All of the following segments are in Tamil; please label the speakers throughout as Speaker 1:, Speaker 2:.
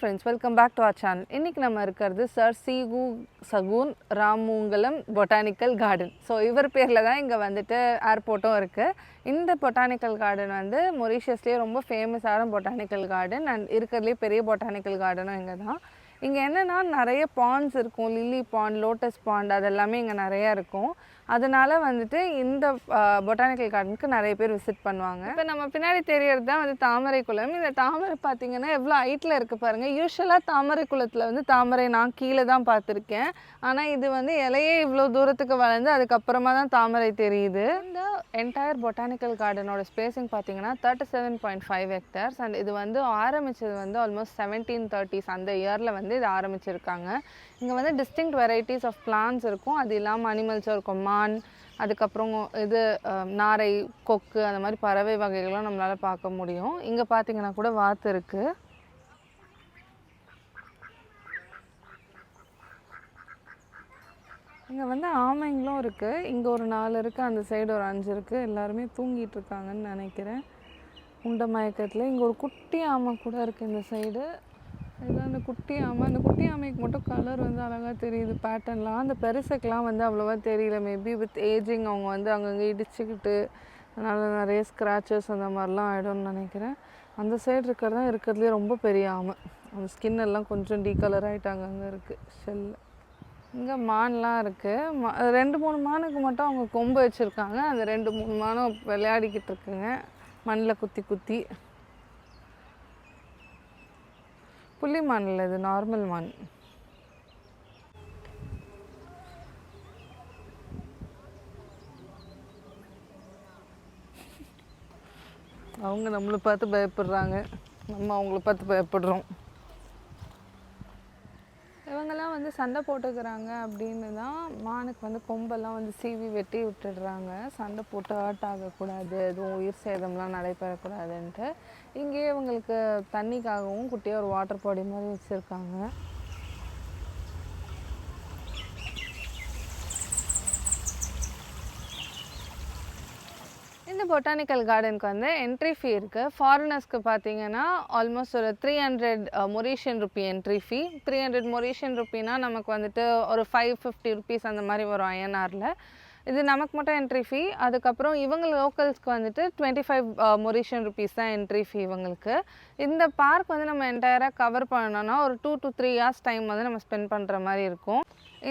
Speaker 1: Friends welcome back to our channel இன்றைக்கி நம்ம இருக்கிறது சர் சிகு சகூன் ராமூங்கலம் பொட்டானிக்கல் கார்டன் ஸோ இவர் பேரில் தான் இங்கே வந்துட்டு ஏர்போர்ட்டும் இருக்குது இந்த பொட்டானிக்கல் கார்டன் வந்து மொரீஷியஸ்லேயே ரொம்ப ஃபேமஸான பொட்டானிக்கல் கார்டன் அண்ட் இருக்கிறதுலே பெரிய பொட்டானிக்கல் கார்டனும் இங்கே தான். இங்கே என்னென்னா நிறைய பாண்ட்ஸ் இருக்கும். லில்லி பாண்ட் லோட்டஸ் பாண்ட் அதெல்லாமே இங்கே நிறையா இருக்கும். அதனால வந்துட்டு இந்த பொட்டானிக்கல் கார்டனுக்கு நிறைய பேர் விசிட் பண்ணுவாங்க. இப்போ நம்ம பின்னாடி தெரியறது தான் வந்து தாமரை குளம். இந்த தாமரை பார்த்தீங்கன்னா எவ்வளோ ஹைட்டில் இருக்குது பாருங்கள் யூஸ்வலாக தாமரை குளத்தில் வந்து தாமரை நான் கீழே தான் பார்த்துருக்கேன் ஆனால் இது வந்து இலையே இவ்வளோ தூரத்துக்கு வளர்ந்து அதுக்கப்புறமா தான் தாமரை தெரியுது. இந்த என்டையர் பொட்டானிக்கல் கார்டனோட ஸ்பேசிங் பார்த்தீங்கன்னா thirty seven point five hectares and இது வந்து ஆரம்பிச்சது வந்து ஆல்மோஸ்ட் செவன்டீன் தேர்ட்டிஸ் அந்த இயரில் வந்து இது ஆரம்பிச்சிருக்காங்க. இங்கே வந்து டிஸ்டிங்க்ட் வெரைட்டிஸ் ஆஃப் பிளான்ஸ் இருக்கும். அது இல்லாமல் அனிமல்ஸும் இருக்கும். மான் அதுக்கப்புறம் இது நாரை கொக்கு அந்த மாதிரி பறவை வகைகளும் நம்மளால் பார்க்க முடியும். இங்கே பார்த்தீங்கன்னா கூட வாத்து இருக்குது இங்கே வந்து ஆமைங்களும் இருக்குது இங்கே ஒரு நாலு இருக்குது அந்த சைடு ஒரு அஞ்சு இருக்குது எல்லாருமே தூங்கிட்டு இருக்காங்கன்னு நினைக்கிறேன். உண்ட மயக்கத்தில் இங்கே ஒரு குட்டி ஆமை கூட இருக்குது இந்த சைடு இதுதான் அந்த குட்டி ஆமை. அந்த குட்டி ஆமைக்கு மட்டும் கலர் வந்து அழகாக தெரியுது பேட்டர்ன்லாம் அந்த பெருசுக்கெலாம் வந்து அவ்வளோவா தெரியல. மேபி வித் ஏஜிங் அவங்க வந்து அங்கங்கே இடிச்சுக்கிட்டு அதனால் நிறைய ஸ்க்ராச்சஸ் அந்த மாதிரிலாம் ஆகிடும்னு நினைக்கிறேன். அந்த சைடு இருக்கிறது தான் இருக்கிறதுலே ரொம்ப பெரிய ஆமை. அந்த ஸ்கின் எல்லாம் கொஞ்சம் டீகலர் ஆகிட்டு அங்கே இருக்குது ஷெல்லு இங்கே மான்லாம் இருக்குது மா ரெண்டு மூணு மானுக்கு மட்டும் அவங்க கொம்பு வச்சுருக்காங்க. அந்த ரெண்டு மூணு மானும் விளையாடிக்கிட்டு இருக்குங்க. மண்ணில் குத்தி குத்தி. புள்ளி மான் இல்லை இது நார்மல் மான். அவங்க நம்மளை பார்த்து பயப்படுறாங்க. நம்ம அவங்கள பார்த்து பயப்படுறோம். இவங்கெல்லாம் வந்து சண்டை போட்டுக்கிறாங்க அப்படின்னு தான் மானுக்கு வந்து கொம்பெல்லாம் வந்து சீவி வெட்டி விட்டுடுறாங்க. சண்டை போட்டு ஹர்ட் ஆகக்கூடாது எதுவும் உயிர் சேதம்லாம் நடைபெறக்கூடாதுன்ட்டு. இங்கேயே இவங்களுக்கு தண்ணிக்காகவும் குட்டியாக ஒரு வாட்டர் பாடி மாதிரி வச்சுருக்காங்க. பொட்டானிக்கல் கார்டனுக்கு வந்து என்ட்ரி ஃபீ இருக்குது ஃபாரினர்ஸ்க்கு பார்த்தீங்கன்னா ஆல்மோஸ்ட் ஒரு three hundred Mauritian rupee entry fee three hundred Mauritian ருப்பினா நமக்கு வந்துட்டு ஒரு ஃபைவ் ஃபிஃப்டி ருபீஸ் அந்த மாதிரி வரும் ஐஎன்ஆரில் இது நமக்கு மட்டும் என்ட்ரி ஃபீ அதுக்கப்புறம் இவங்க லோக்கல்ஸ்க்கு வந்துட்டு டுவெண்ட்டி ஃபைவ் மொரிஷியன் ருபீஸ் தான் என்ட்ரி ஃபீ இவங்களுக்கு. இந்த பார்க் வந்து நம்ம என்டையராக கவர் பண்ணணும்னா ஒரு two to three hours time வந்து நம்ம ஸ்பெண்ட் பண்ணுற மாதிரி இருக்கும்.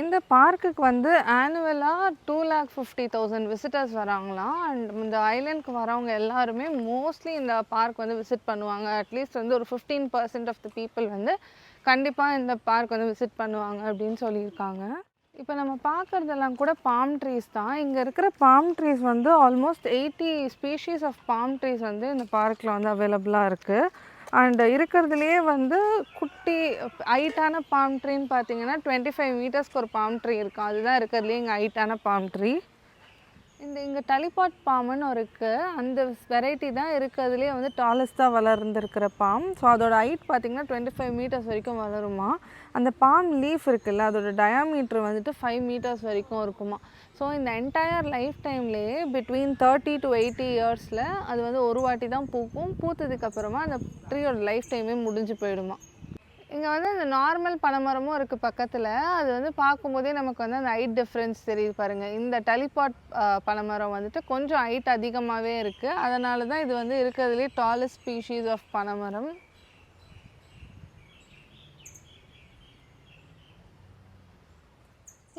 Speaker 1: இந்த பார்க்குக்கு வந்து ஆனுவலாக two lakh fifty thousand visitors வராங்களாம். And இந்த ஐலண்ட்க்கு வரவங்க எல்லாருமே மோஸ்ட்லி இந்த பார்க் வந்து விசிட் பண்ணுவாங்க. அட்லீஸ்ட் வந்து ஒரு fifteen percent of the people வந்து கண்டிப்பாக இந்த பார்க் வந்து விசிட் பண்ணுவாங்க அப்படின்னு சொல்லியிருக்காங்க. இப்போ நம்ம பார்க்குறதெல்லாம் கூட பாம் ட்ரீஸ் தான். இங்கே இருக்கிற பாம் ட்ரீஸ் வந்து almost eighty species of palm trees வந்து இந்த பார்க்கில் வந்து அவைலபிளாக இருக்குது அண்ட் இருக்கிறதுலையே வந்து குட்டி ஹைட்டான பாம் ட்ரீன்னு பார்த்தீங்கன்னா டுவெண்ட்டி ஃபைவ் மீட்டர்ஸ்க்கு ஒரு பாம் ட்ரீ இருக்கும். அதுதான் இருக்கிறதுலேயே இங்கே ஹைட்டான பாம் ட்ரீ இந்த இங்கே டலிபாட் பாம்புன்னு ஒரு இருக்குது அந்த வெரைட்டி தான் இருக்கிறதுலே வந்து டாலஸ்ட்டாக வளர்ந்துருக்கிற பாம். ஸோ அதோட ஹைட் பார்த்தீங்கன்னா டுவெண்ட்டி ஃபைவ் மீட்டர்ஸ் வரைக்கும் வளருமா. அந்த பாம் லீஃப் இருக்குல்ல அதோட டயாமீட்டர் வந்துட்டு ஃபைவ் மீட்டர்ஸ் வரைக்கும் இருக்குமா. ஸோ இந்த என்டையர் லைஃப் டைம்லேயே பிட்வீன் தேர்ட்டி டு எயிட்டி இயர்ஸில் அது வந்து ஒரு வாட்டி தான் பூக்கும். பூத்ததுக்கப்புறமா அந்த ட்ரீயோட லைஃப் டைமே முடிஞ்சு போயிடுமா. இங்கே வந்து இந்த நார்மல் பனைமரமும் இருக்குது பக்கத்தில். அது வந்து பார்க்கும்போதே நமக்கு வந்து அந்த ஹைட் டிஃப்ரென்ஸ் தெரியுது பாருங்கள் இந்த டலிபாட் பனைமரம் வந்துட்டு கொஞ்சம் ஹைட் அதிகமாகவே இருக்குது அதனால தான் இது வந்து இருக்கிறதுலே டாலஸ்ட் ஸ்பீஷீஸ் ஆஃப் பனைமரம்.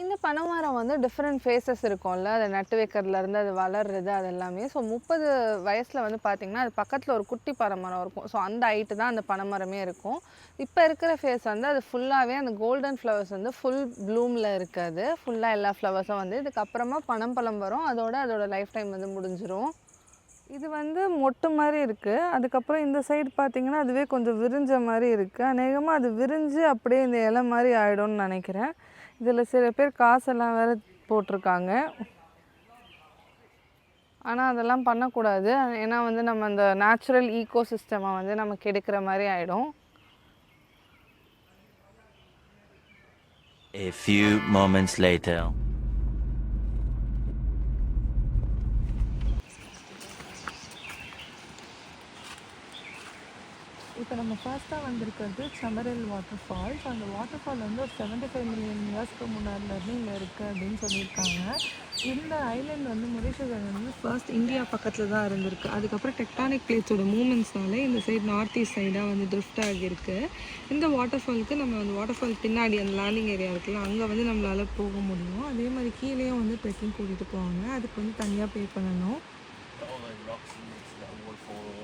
Speaker 1: இந்த பனைமரம் வந்து டிஃப்ரெண்ட் ஃபேஸஸ் இருக்கும்ல. அதை நட்டு வைக்கிறதுலேருந்து அது வளர்றது அது எல்லாமே ஸோ முப்பது வயசில் வந்து பார்த்திங்கன்னா அது பக்கத்தில் ஒரு குட்டி பனைமரம் இருக்கும். ஸோ அந்த ஹைட்டு தான் அந்த பனைமரமே இருக்கும். இப்போ இருக்கிற ஃபேஸ் வந்து அது ஃபுல்லாகவே அந்த கோல்டன் ஃப்ளவர்ஸ் வந்து ஃபுல் ப்ளூமில் இருக்காது. ஃபுல்லாக எல்லா ஃப்ளவர்ஸும் வந்து இதுக்கப்புறமா பனம்பழம் வரும். அதோட அதோட லைஃப் டைம் வந்து முடிஞ்சிரும். இது வந்து மொட்டு மாதிரி இருக்குது அதுக்கப்புறம் இந்த சைடு பார்த்திங்கன்னா அதுவே கொஞ்சம் விரிஞ்ச மாதிரி இருக்குது அநேகமாக அது விரிஞ்சு அப்படியே இந்த இலை மாதிரி ஆகிடும்னு நினைக்கிறேன். இதில் சில பேர் காசெல்லாம் வேறு போட்டிருக்காங்க. ஆனால் அதெல்லாம் பண்ணக்கூடாது. ஏன்னா வந்து நம்ம அந்த நேச்சுரல் ஈகோ சிஸ்டமை வந்து நம்ம கெடுக்கிற மாதிரி ஆகிடும்
Speaker 2: A few moments later.
Speaker 1: இப்போ நம்ம ஃபர்ஸ்ட்டாக வந்திருக்கிறது சமரல் வாட்டர் ஃபால்ஸ் அந்த வாட்டர் ஃபால் வந்து ஒரு செவன்டி ஃபைவ் மில்லியன் இயர்ஸ்க்கு முன்னாடிலேருந்து இங்கே இருக்குது அப்படின்னு சொல்லியிருக்காங்க. இந்த ஐலண்ட் வந்து மொரிஷியஸ் வந்து ஃபர்ஸ்ட் இந்தியா பக்கத்தில் தான் இருந்திருக்கு. அதுக்கப்புறம் டெக்டானிக் பிளேட்ஸோட மூமெண்ட்ஸ்னால இந்த சைடு நார்த் ஈஸ்ட் சைடாக வந்து ட்ரிஃப்ட் ஆகியிருக்கு. இந்த வாட்டர் ஃபாலுக்கு நம்ம அந்த வாட்டர் ஃபால் பின்னாடி அந்த லேண்டிங் ஏரியா இருக்குல்ல அங்கே வந்து நம்மளால் போக முடியும். அதே மாதிரி கீழேயும் வந்து ட்ரெக்கிங் கூட்டிகிட்டு போவாங்க. அதுக்கு வந்து தனியாக பே பண்ணணும்.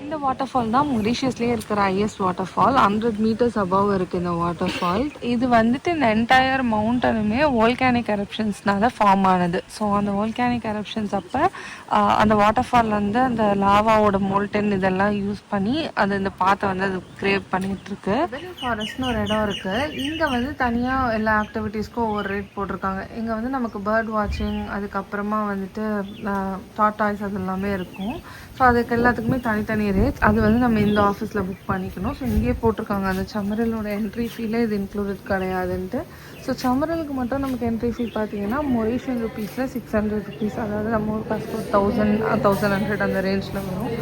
Speaker 1: இந்த வாட்டர் ஃபால் தான் மொரிஷியஸ்லேயே இருக்கிற highest waterfall hundred metres above இருக்குது இந்த வாட்டர் ஃபால் இது வந்துட்டு இந்த என்டையர் மவுண்டனுமே ஓல்கானிக் எரப்ஷன்ஸ்னால ஃபார்ம் ஆனது. ஸோ அந்த வால்கானிக் எரப்ஷன்ஸ் அப்போ அந்த வாட்டர் ஃபால் வந்து அந்த லாவாவோட மோல்டன் இதெல்லாம் யூஸ் பண்ணி அது இந்த பாத்தை வந்து அது கிரியேட் பண்ணிட்டு இருக்கு ஃபாரஸ்ட்னு ஒரு இடம் இருக்கு. இங்கே வந்து தனியாக எல்லா ஆக்டிவிட்டீஸ்க்கும் ஒவ்வொரு ரேட் போட்டிருக்காங்க. இங்கே வந்து நமக்கு பேர்ட் வாட்சிங் அதுக்கப்புறமா வந்துட்டு டாட்டாய்ஸ் அது எல்லாமே இருக்கும். ஸோ அதுக்கு எல்லாத்துக்குமே தனித்தனி ரேட் அது வந்து நம்ம இந்த ஆஃபீஸில் புக் பண்ணிக்கணும். ஸோ இங்கேயே போட்டிருக்காங்க. அந்த சமரலோட என்ட்ரி ஃபீலே இது இன்க்ளூடட் கிடையாதுன்ட்டு. ஸோ சமரலுக்கு மட்டும் நமக்கு என்ட்ரி ஃபீ பார்த்தீங்கன்னா மொரீஷியன் ருபீஸில் சிக்ஸ் ஹண்ட்ரட் ருபீஸ் அதாவது நம்ம ஒரு பாஸ்போர்ட் தௌசண்ட் தௌசண்ட் ஹண்ட்ரட் அந்த ரேஞ்சில் வரும்.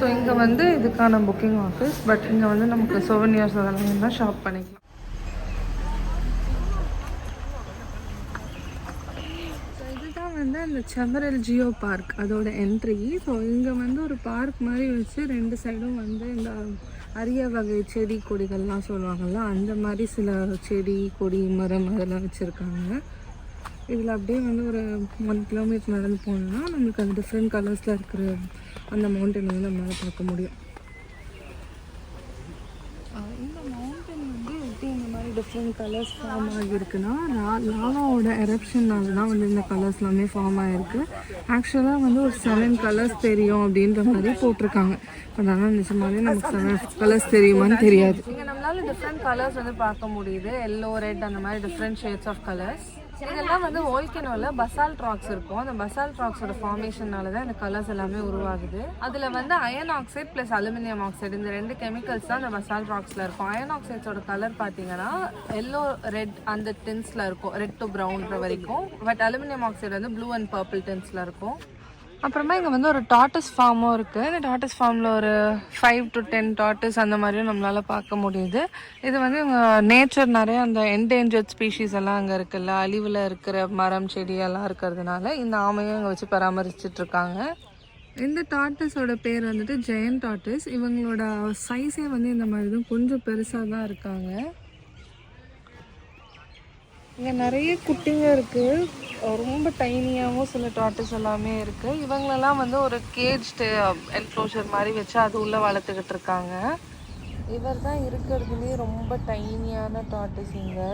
Speaker 1: ஸோ இங்கே வந்து இதுக்கான புக்கிங் ஆஃபீஸ் பட் இங்கே வந்து நமக்கு சோவனியர்ஸ் அதெல்லாம் தான் ஷாப் பண்ணிக்கலாம் ஸோ இந்த செமரல் ஜியோ பார்க் அதோட என்ட்ரி ஸோ இங்கே வந்து ஒரு பார்க் மாதிரி வச்சு ரெண்டு சைடும் வந்து இந்த அரிய வகை செடி கொடிகள்லாம் சொல்லுவாங்கள்ல அந்த மாதிரி சில செடி கொடி மரம் அதெல்லாம் வச்சுருக்காங்க. இதில் அப்படியே வந்து ஒரு ஒன் கிலோமீட்டர் நடந்து போனோம்னா நம்மளுக்கு அந்த டிஃப்ரெண்ட் கலர்ஸில் இருக்கிற அந்த மவுண்டன் வந்து நம்மளால் பார்க்க முடியும் ஆஹ் இந்த மவுண்டன் வந்து எப்படி இந்த மாதிரி டிஃப்ரெண்ட் கலர்ஸ் ஃபார்ம் ஆகியிருக்குன்னா லாவாவோட எரப்ஷன்னால தான் வந்து இந்த கலர்ஸ் எல்லாமே ஃபார்ம் ஆகிருக்கு ஆக்சுவலாக வந்து ஒரு செவன் கலர்ஸ் தெரியும் அப்படின்ற மாதிரி போட்டிருக்காங்க. பட் ஆனால் நிஜமாலே நமக்கு செவன் கலர்ஸ் தெரியுமான்னு தெரியாது. இங்கே நம்மளால டிஃப்ரெண்ட் கலர்ஸ் வந்து பார்க்க முடியுது. எல்லோ ரெட் அந்த மாதிரி டிஃப்ரெண்ட் ஷேட்ஸ் ஆஃப் கலர்ஸ் இதெல்லாம் வந்து வோல்கனோவில் பசால்ட் ராக்ஸ் இருக்கும். அந்த பசால்ட் ராக்ஸோட ஃபார்மேஷனால தான் இந்த கலர்ஸ் எல்லாமே உருவாகுது. அதில் வந்து iron oxide plus aluminium oxide இந்த ரெண்டு கெமிக்கல்ஸ் தான் அந்த பசால்ட் ராக்ஸில் இருக்கும். அயன் ஆக்சைட்ஸோட கலர் பார்த்தீங்கன்னா எல்லோ ரெட் அந்த டின்ஸில் இருக்கும். ரெட் டு ப்ரௌன்ற வரைக்கும். பட் அலுமினியம் ஆக்சைடு வந்து ப்ளூ அண்ட் பர்பிள் டின்ஸில் இருக்கும். அப்புறமா இங்கே வந்து ஒரு டாட்டஸ் ஃபார்மும் இருக்குது இந்த டாட்டஸ் ஃபார்மில் ஒரு ஃபைவ் டு டென் டாட்டஸ் அந்த மாதிரியும் நம்மளால் பார்க்க முடியுது. இது வந்து இவங்க நேச்சர் நிறைய அந்த என்டேஞ்சர்ட் ஸ்பீஷீஸ் எல்லாம் அங்கே இருக்குல்ல. அழிவில் இருக்கிற மரம் செடி எல்லாம் இருக்கிறதுனால இந்த ஆமையும் இங்கே வச்சு பராமரிச்சுட்டு இருக்காங்க. இந்த டாட்டஸோட பேர் வந்துட்டு ஜெயன் டாட்டஸ் இவங்களோட சைஸே வந்து இந்த மாதிரி தான் கொஞ்சம் பெருசாக தான் இருக்காங்க. இங்கே நிறைய குட்டிங்க இருக்குது ரொம்ப டைனியாகவும் சில டாட்டஸ் எல்லாமே இருக்குது இவங்களெல்லாம் வந்து ஒரு கேஜ்டு என்க்ளோஷர் மாதிரி வச்சு அது உள்ளே வளர்த்துக்கிட்டு இருக்காங்க. இவர் தான் இருக்கிறதுலே ரொம்ப டைனியான டாட்டஸ் இங்கே.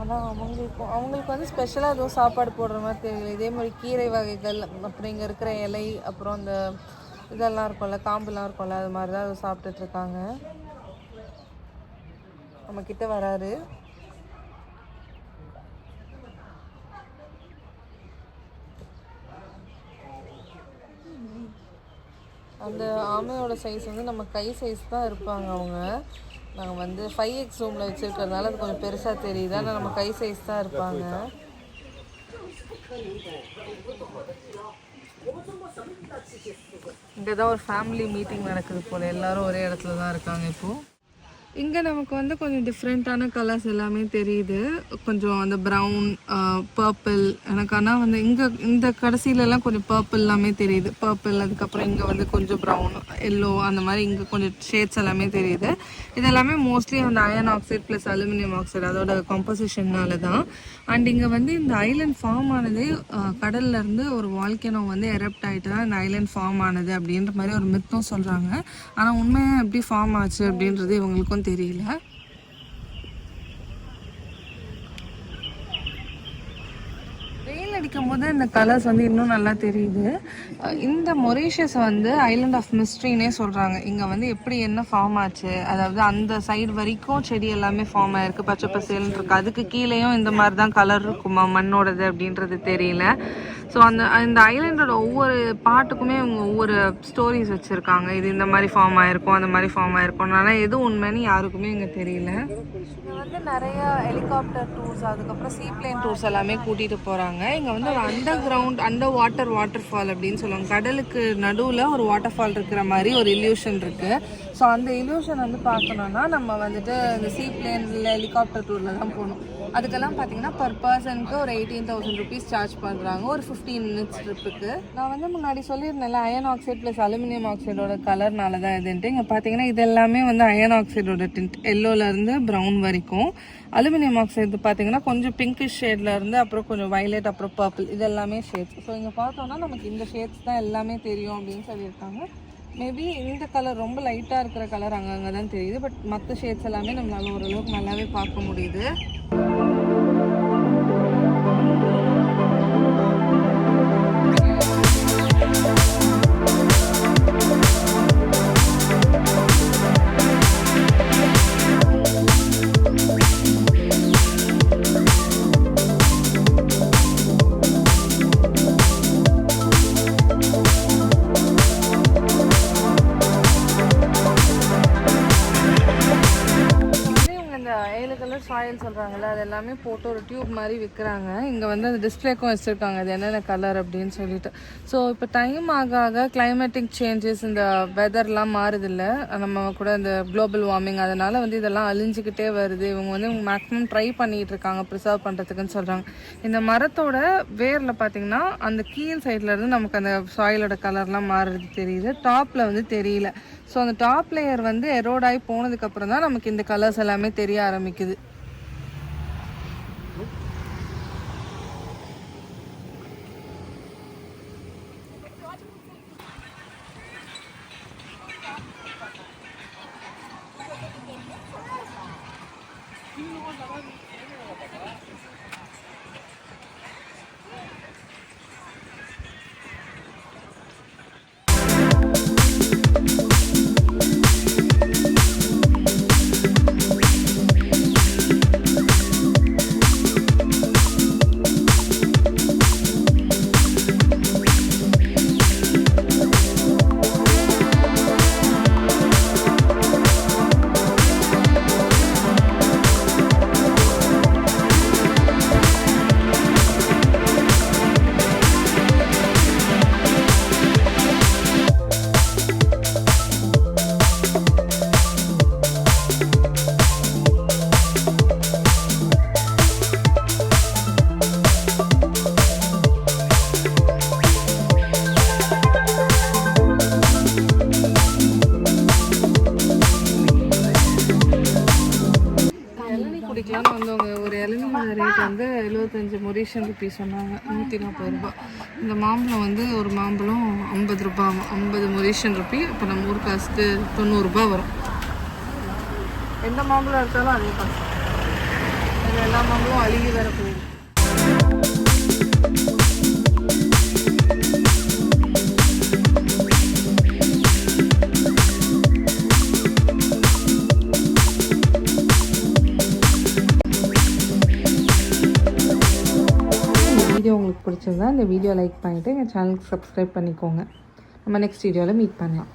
Speaker 1: ஆனால் அவங்களுக்கும் அவங்களுக்கு வந்து ஸ்பெஷலாக எதுவும் சாப்பாடு போடுற மாதிரி தெரியல. இதே மாதிரி கீரை வகைகள் அப்புறம் இங்கே இருக்கிற இலை அப்புறம் அந்த இதெல்லாம் இருக்கும்ல காம்புலாம் இருக்கும்ல அது மாதிரி தான் அதை சாப்பிட்டுட்டு இருக்காங்க. நம்ம கிட்ட வராரு. அந்த ஆமையோட சைஸ் வந்து நம்ம கை சைஸ் தான் இருப்பாங்க அவங்க. நாங்கள் வந்து ஃபைவ் எக்ஸ் ரூமில் வச்சுருக்கிறதுனால அது கொஞ்சம் பெருசாக தெரியுது. ஆனால் நம்ம கை சைஸ் தான் இருப்பாங்க. இங்கே தான் ஒரு ஃபேமிலி மீட்டிங் நடக்குது போல். எல்லாரும் ஒரே இடத்துல தான் இருக்காங்க இப்போது இங்கே நமக்கு வந்து கொஞ்சம் டிஃப்ரெண்ட்டான கலர்ஸ் எல்லாமே தெரியுது. கொஞ்சம் அந்த ப்ரௌன் பர்பிள் எனக்கு ஆனால் வந்து இங்கே இந்த கடைசியிலலாம் கொஞ்சம் பர்பிள் எல்லாமே தெரியுது. பர்பிள் அதுக்கப்புறம் இங்கே வந்து கொஞ்சம் ப்ரௌன் எல்லோ அந்த மாதிரி இங்கே கொஞ்சம் ஷேட்ஸ் எல்லாமே தெரியுது. இது எல்லாமே மோஸ்ட்லி அந்த iron oxide plus aluminium oxide அதோட காம்போசிஷன்னால தான் அண்ட் இங்கே வந்து இந்த ஐலண்ட் ஃபார்ம் ஆனதே கடல்லேருந்து ஒரு வால்கேனோ வந்து எரப்ட் ஆகிட்டு தான் இந்த ஐலண்ட் ஃபார்ம் ஆனது அப்படின்ற மாதிரி ஒரு மித்தும் சொல்கிறாங்க ஆனால் உண்மையாக எப்படி ஃபார்ம் ஆச்சு அப்படின்றது இவங்களுக்கு என்னன்னு தெரியல. வெயில் அடிக்கும் போது இந்த கலர்ஸ் வந்து இன்னும் நல்லா தெரியுது. இந்த மொரீஷியஸ் வந்து ஐலண்ட் ஆஃப் மிஸ்ட்ரினே சொல்கிறாங்க இங்கே வந்து எப்படி என்ன ஃபார்ம் ஆச்சு? அதாவது அந்த சைடு வரைக்கும் செடி எல்லாமே ஃபார்ம் ஆயிருக்கு. பச்சை பசேல்னு இருக்கு. அதுக்கு கீழேயும் இந்த மாதிரி தான் கலர் இருக்குமா? மண்ணோடது அப்படின்றது தெரியல. ஸோ அந்த இந்த ஐலண்டோட ஒவ்வொரு பாட்டுக்குமே இவங்க ஒவ்வொரு ஸ்டோரிஸ் வச்சுருக்காங்க. இது இந்த மாதிரி ஃபார்ம் ஆயிருக்கும் அந்த மாதிரி ஃபார்ம் ஆயிருக்கும். ஆனால் எது உண்மைன்னு யாருக்குமே இங்கே தெரியல. இங்கே வந்து நிறைய ஹெலிகாப்டர் டூர்ஸ் அதுக்கப்புறம் சீப்ளைன் டூர்ஸ் எல்லாமே கூட்டிகிட்டு போகிறாங்க இங்கே வந்து ஒரு underground underwater waterfall அப்படின்னு சொல்லுவாங்க. கடலுக்கு நடுவில் ஒரு வாட்டர் ஃபால் இருக்கிற மாதிரி ஒரு இல்யூஷன் இருக்குது ஸோ அந்த இல்யூஷன் வந்து பார்க்கணுன்னா நம்ம வந்துட்டு இந்த சீப்ளேனில் ஹெலிகாப்டர் டூரில் தான் போகணும். அதுக்கெல்லாம் பார்த்தீங்கன்னா பர் பர்சனுக்கு ஒரு எயிட்டீன் தௌசண்ட் ருபீஸ் சார்ஜ் பண்ணுறாங்க ஒரு ஃபிஃப்டீன் மினிட்ஸ் ட்ரிப்புக்கு நான் வந்து முன்னாடி சொல்லியிருந்தேன்ல அயன் ஆக்சைடு ப்ளஸ் அலுமினியம் ஆக்சைடோட கலர்னால தான் இதுன்ட்டு. இங்கே பார்த்தீங்கன்னா இது எல்லாமே வந்து அயன் ஆக்சைடோட டிண்ட் எல்லோலேருந்து ப்ரௌன் வரைக்கும். அலுமினியம் ஆக்சைடு பார்த்தீங்கன்னா கொஞ்சம் பிங்கிஷ் ஷேட்ல இருந்து அப்புறம் கொஞ்சம் வைலட் அப்புறம் பர்பிள் இது எல்லாமே ஷேட்ஸ் ஸோ இங்கே பார்த்தோம்னா நமக்கு இந்த ஷேட்ஸ் தான் எல்லாமே தெரியும் அப்படின்னு சொல்லியிருக்காங்க. மேபி இந்த கலர் ரொம்ப லைட்டாக இருக்கிற கலர் அங்கங்கே தான் தெரியுது. பட் மற்ற ஷேட்ஸ் எல்லாமே நம்மளால ஓரளவுக்கு நல்லாவே பார்க்க முடியுது. ஏழு கலர் சாயில் சொல்கிறாங்கல்ல அது எல்லாமே போட்டு ஒரு டியூப் மாதிரி விற்கிறாங்க இங்கே வந்து அந்த டிஸ்பிளேக்கும் வச்சுருக்காங்க. அது என்னென்ன கலர் அப்படின்னு சொல்லிட்டு. ஸோ இப்போ டைம் ஆக ஆக கிளைமேட்டிக் சேஞ்சஸ் இந்த வெதர்லாம் மாறுதில்ல. நம்ம கூட இந்த குளோபல் வார்மிங் அதனால் வந்து இதெல்லாம் அழிஞ்சிக்கிட்டே வருது. இவங்க வந்து மேக்ஸிமம் ட்ரை பண்ணிகிட்டு இருக்காங்க ப்ரிசர்வ் பண்ணுறதுக்குன்னு சொல்கிறாங்க இந்த மரத்தோட வேரில் பார்த்தீங்கன்னா அந்த கீழ் சைடில் இருந்து நமக்கு அந்த சாயிலோட கலர்லாம் மாறுறது தெரியுது. டாப்பில் வந்து தெரியல. ஸோ அந்த டாப் லேயர் வந்து எரோட் ஆகி போனதுக்கப்புறம் தான் நமக்கு இந்த கலர்ஸ் எல்லாமே தெரிய ஆரம்பிக்குது. இவங்க ஒரு இளநியோட ரேட் வந்து எழுபத்தஞ்சி மொரிஷியன் ருபீஸ் சொன்னாங்க. நூற்றி நாற்பது ரூபாய் இந்த மாம்பழம் வந்து ஒரு மாம்பழம் ஐம்பது ரூபா ஐம்பது மொரிஷியன் ருபி இப்போ நம்ம ஊர் காசுக்கு தொண்ணூறுரூபா வரும். எந்த மாம்பழம் எடுத்தாலும் அதே காசு எல்லா மாம்பழம் அழுகி வேற போயிடும். பிடிச்சிருந்தா இந்த வீடியோ லைக் பண்ணிவிட்டு எங்கள் சேனலுக்கு சப்ஸ்கிரைப் பண்ணிக்கோங்க. நம்ம நெக்ஸ்ட் வீடியோவில் மீட் பண்ணலாம்.